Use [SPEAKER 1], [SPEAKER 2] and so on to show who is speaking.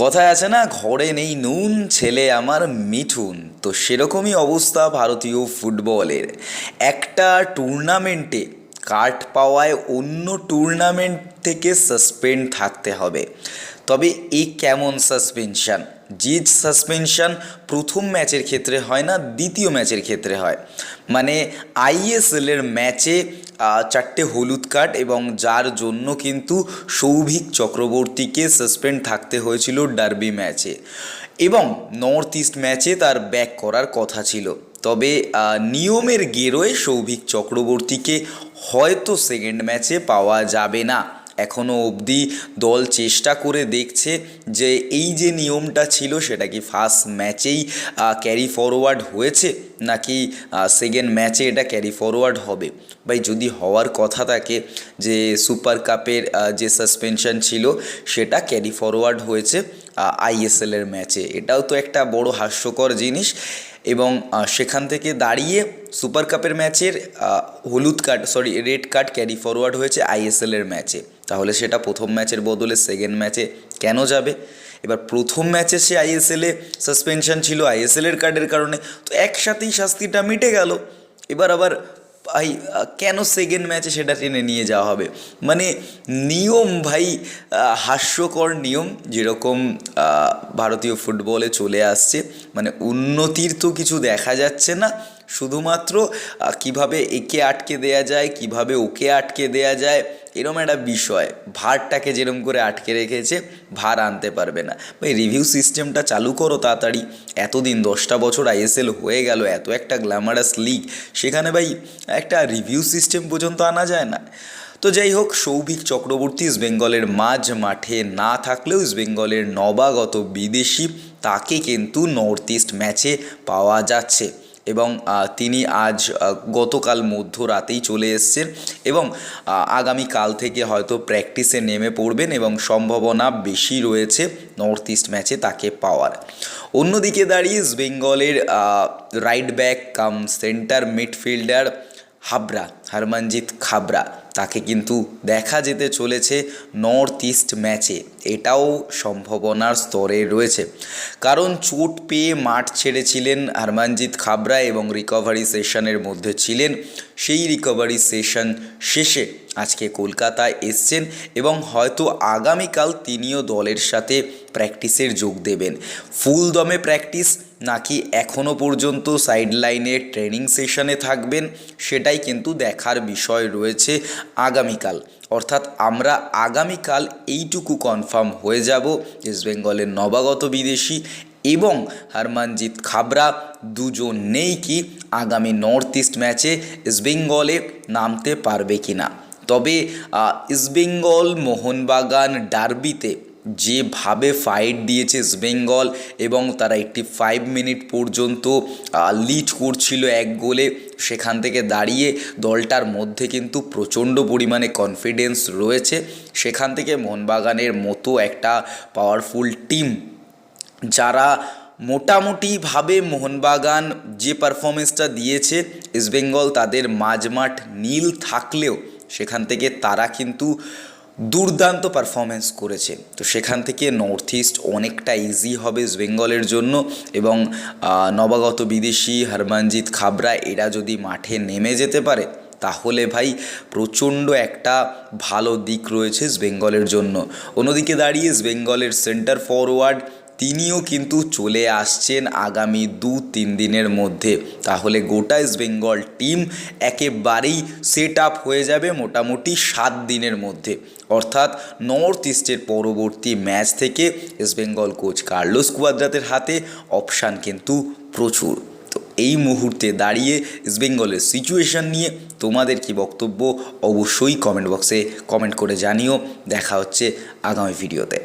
[SPEAKER 1] কথায় আছে না, ঘরে নেই নুন, ছেলে আমার মিঠুন। তো সেরকমই অবস্থা ভারতীয় ফুটবলের। একটা টুর্নামেন্টে কার্ড পাওয়ায় অন্য টুর্নামেন্ট থেকে সাসপেন্ড থাকতে হবে। তবে এই কেমন সাসপেনশান যে সাসপেনশান প্রথম ম্যাচের ক্ষেত্রে হয় না, দ্বিতীয় ম্যাচের ক্ষেত্রে হয়। মানে আইএসএলের ম্যাচে চারটে হলুদ কার্ড এবং যার জন্য কিন্তু সৌভিক চক্রবর্তীকে সাসপেন্ড থাকতে হয়েছিল ডার্বি ম্যাচে এবং নর্থ ইস্ট ম্যাচে তার ব্যাক করার কথা ছিল। তবে নিয়মের গেরোয় সৌভিক চক্রবর্তীকে হয়তো সেকেন্ড ম্যাচে পাওয়া যাবে না। এখনও অবধি দল চেষ্টা করে দেখছে যে এই যে নিয়মটা ছিল, সেটা কি ফার্স্ট ম্যাচেই ক্যারি ফরওয়ার্ড হয়েছে, নাকি সেকেন্ড ম্যাচে এটা ক্যারি ফরওয়ার্ড হবে? ভাই, যদি হওয়ার কথা থাকে যে সুপার কাপের যে সাসপেনশন ছিল, সেটা ক্যারি ফরওয়ার্ড হয়েছে আইএসএলের ম্যাচে এটাও তো একটা বড় হাস্যকর জিনিস। এবং সেখান থেকে দাঁড়িয়ে সুপার কাপের ম্যাচের হলুদ card, sorry, red card carry forward হয়েছে আইএসএলের ম্যাচে। তাহলে সেটা প্রথম ম্যাচের বদলে সেকেন্ড ম্যাচে কেন যাবে? এবার প্রথম ম্যাচে সে আইএসএলে সাসপেনশন ছিল আইএসএলের কার্ডের কারণে। তো একসাথেই শাস্তিটা মিটে গেল। এবার আবার ভাই কেন সেকেন্ড ম্যাচে সেটা টেনে নিয়ে যাওয়া হবে? মানে নিয়ম ভাই হাস্যকর নিয়ম যেরকম ভারতীয় ফুটবলে চলে আসছে। মানে উন্নতির তো কিছু দেখা যাচ্ছে না শুধুমাত্র কীভাবে একে আটকে দেয়া যায়, কীভাবে ওকে আটকে দেয়া যায়, এরম একটা বিষয়। ভারটাকে যেরম করে আটকে রেখেছে, ভার আনতে পারবে না। ভাই রিভিউ সিস্টেমটা চালু করো তাড়াতাড়ি। এতদিন দশটা বছর আইএসএল হয়ে গেল, এত একটা গ্ল্যামারাস লিগ সেখানে ভাই, একটা রিভিউ সিস্টেম পর্যন্ত আনা যায় না। তো যাই হোক, সৌভিক চক্রবর্তী ইস্ট বেঙ্গলের মাঝ মাঠে না থাকলেও ইস্ট বেঙ্গলের নবাগত বিদেশি, তাকে কিন্তু নর্থ ইস্ট ম্যাচে পাওয়া যাচ্ছে। এবং তিনি আজ গতকাল মধ্যরাতেই চলে এসছেন এবং আগামীকাল থেকে হয়তো প্র্যাকটিসে নেমে পড়বেন এবং সম্ভাবনা বেশি রয়েছে নর্থ ইস্ট ম্যাচে তাকে পাওয়ার। অন্যদিকে দাঁড়িয়ে বেঙ্গলের right back cum centre midfielder Habra Harmanjot Khabra তাকে কিন্তু দেখা যেতে চলেছে নর্থ ইস্ট ম্যাচে এটাও সম্ভাবনার স্তরে রয়েছে। কারণ চোট পেয়ে মাঠ ছেড়েছিলেন হরমনজিৎ খাবরা এবং রিকভারি সেশনের মধ্যে ছিলেন। সেই রিকভারি সেশন শেষে আজকে কলকাতায় এসছেন এবং হয়তো আগামীকাল তিনিও দলের সাথে প্র্যাকটিসের যোগ দেবেন। ফুল দমে প্র্যাকটিস নাকি এখনও পর্যন্ত সাইড লাইনে ট্রেনিং সেশনে থাকবেন, সেটাই কিন্তু দেখার বিষয় রয়েছে আগামীকাল। অর্থাৎ আমরা আগামীকাল এইটুকু কনফার্ম হয়ে যাব ইস্ট বেঙ্গলের নবাগত বিদেশি এবং হরমনজিৎ খাবরা দুজন নেই কি আগামী নর্থ ইস্ট ম্যাচে ইস্টবেঙ্গলে নামতে পারবে কি না তবে ইস্টবেঙ্গল মোহনবাগান ডার্বিতে যেভাবে ফাইট দিয়েছে ইস্টবেঙ্গল এবং তারা একটি ফাইভ মিনিট পর্যন্ত লিড করছিল এক গোলে, সেখান থেকে দাঁড়িয়ে দলটার মধ্যে কিন্তু প্রচণ্ড পরিমাণে কনফিডেন্স রয়েছে। সেখান থেকে মোহনবাগানের মতো একটা পাওয়ারফুল টিম যারা মোটামুটিভাবে মোহনবাগান যে পারফরমেন্সটা দিয়েছে ইস্টবেঙ্গল তাদের মাঝমাঠ নীল থাকলেও, সেখান থেকে তারা কিন্তু দুর্দান্ত পারফরমেন্স করেছে। তো সেখান থেকে নর্থ ইস্ট অনেকটা ইজি হবে বেঙ্গলের জন্য এবং নবাগত বিদেশি হরমনজিৎ খাবরা এরা যদি মাঠে নেমে যেতে পারে, তাহলে ভাই প্রচণ্ড একটা ভালো দিক রয়েছে বেঙ্গলের জন্য। অন্যদিকে দাঁড়িয়ে বেঙ্গলের সেন্টার ফরওয়ার্ড তিনিও কিন্তু চলে আসছেন আগামী দু তিন দিনের মধ্যে। তাহলে গোটা ইস্ট বেঙ্গল টিম একেবারেই সেট আপ হয়ে যাবে মোটামুটি সাত দিনের মধ্যে। অর্থাৎ নর্থ ইস্টের পরবর্তী ম্যাচ থেকে ইস্ট বেঙ্গল কোচ কার্লোস কুয়াদ্রাতের হাতে অপশান কিন্তু প্রচুর। তো এই মুহূর্তে দাঁড়িয়ে ইস্ট বেঙ্গলের সিচুয়েশন নিয়ে তোমাদের কি বক্তব্য অবশ্যই কমেন্ট বক্সে কমেন্ট করে জানিও। দেখা হচ্ছে আগামী ভিডিওতে।